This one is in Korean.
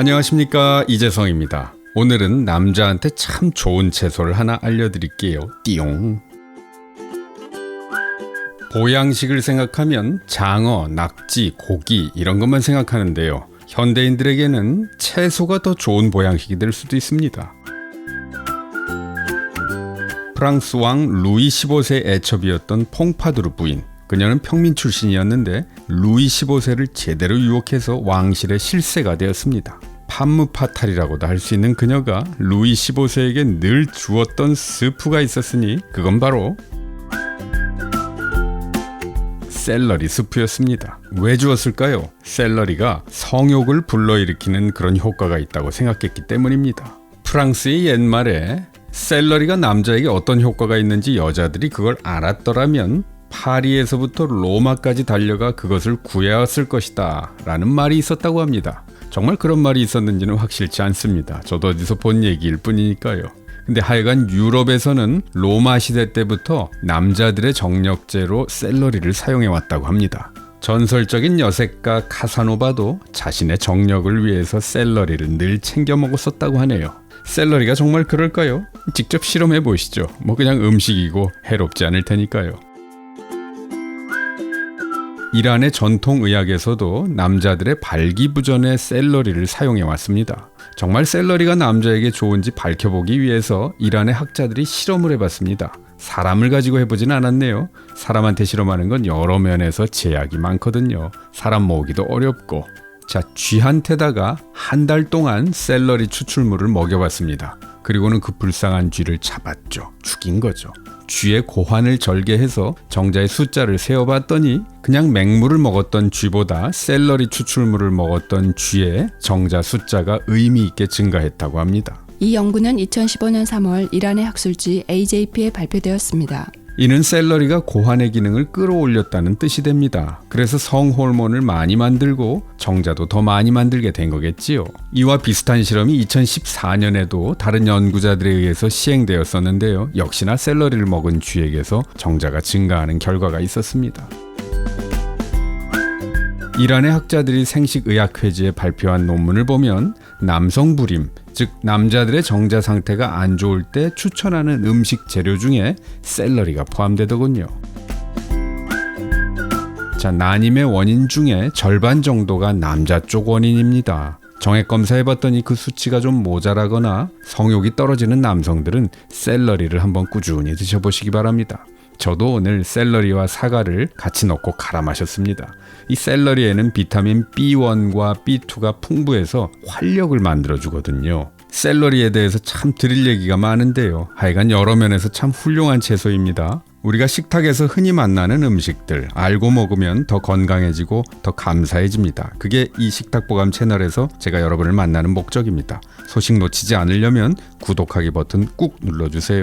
안녕하십니까 이재성입니다. 오늘은 남자한테 참 좋은 채소를 하나 알려드릴게요. 띠용. 보양식을 생각하면 장어, 낙지, 고기 이런 것만 생각하는데요. 현대인들에게는 채소가 더 좋은 보양식이 될 수도 있습니다. 프랑스 왕 루이 15세 애첩이었던 퐁파두르 부인. 그녀는 평민 출신이었는데 루이 15세를 제대로 유혹해서 왕실의 실세가 되었습니다. 판무파탈이라고도 할 수 있는 그녀가 루이 15세에게 늘 주었던 스프가 있었으니 그건 바로 샐러리 스프였습니다. 왜 주었을까요? 샐러리가 성욕을 불러일으키는 그런 효과가 있다고 생각했기 때문입니다. 프랑스의 옛말에 샐러리가 남자에게 어떤 효과가 있는지 여자들이 그걸 알았더라면 파리에서부터 로마까지 달려가 그것을 구해왔을 것이다 라는 말이 있었다고 합니다. 정말 그런 말이 있었는지는 확실치 않습니다. 저도 어디서 본 얘기일 뿐이니까요. 근데 하여간 유럽에서는 로마 시대 때부터 남자들의 정력제로 샐러리를 사용해 왔다고 합니다. 전설적인 여색가 카사노바도 자신의 정력을 위해서 샐러리를 늘 챙겨 먹었었다고 하네요. 샐러리가 정말 그럴까요? 직접 실험해 보시죠. 뭐 그냥 음식이고 해롭지 않을 테니까요. 이란의 전통 의학에서도 남자들의 발기부전에 샐러리를 사용해 왔습니다. 정말 샐러리가 남자에게 좋은지 밝혀보기 위해서 이란의 학자들이 실험을 해봤습니다. 사람을 가지고 해보진 않았네요. 사람한테 실험하는 건 여러 면에서 제약이 많거든요. 사람 모으기도 어렵고. 자, 쥐한테다가 한 달 동안 샐러리 추출물을 먹여봤습니다. 그리고는 그 불쌍한 쥐를 잡았죠. 죽인 거죠. 쥐의 고환을 절개해서 정자의 숫자를 세어봤더니 그냥 맹물을 먹었던 쥐보다 샐러리 추출물을 먹었던 쥐의 정자 숫자가 의미 있게 증가했다고 합니다. 이 연구는 2015년 3월 이란의 학술지 AJP에 발표되었습니다. 이는 샐러리가 고환의 기능을 끌어올렸다는 뜻이 됩니다. 그래서 성호르몬을 많이 만들고 정자도 더 많이 만들게 된 거겠지요. 이와 비슷한 실험이 2014년에도 다른 연구자들에 의해서 시행되었었는데요. 역시나 샐러리를 먹은 쥐에게서 정자가 증가하는 결과가 있었습니다. 이란의 학자들이 생식의학회지에 발표한 논문을 보면 남성 불임, 즉 남자들의 정자 상태가 안 좋을 때 추천하는 음식 재료 중에 샐러리가 포함되더군요. 자, 난임의 원인 중에 절반 정도가 남자 쪽 원인입니다. 정액 검사해봤더니 그 수치가 좀 모자라거나 성욕이 떨어지는 남성들은 샐러리를 한번 꾸준히 드셔보시기 바랍니다. 저도 오늘 샐러리와 사과를 같이 넣고 갈아 마셨습니다. 이 샐러리에는 비타민 B1과 B2가 풍부해서 활력을 만들어 주거든요. 샐러리에 대해서 참 드릴 얘기가 많은데요. 하여간 여러 면에서 참 훌륭한 채소입니다. 우리가 식탁에서 흔히 만나는 음식들 알고 먹으면 더 건강해지고 더 감사해집니다. 그게 이 식탁보감 채널에서 제가 여러분을 만나는 목적입니다. 소식 놓치지 않으려면 구독하기 버튼 꾹 눌러주세요.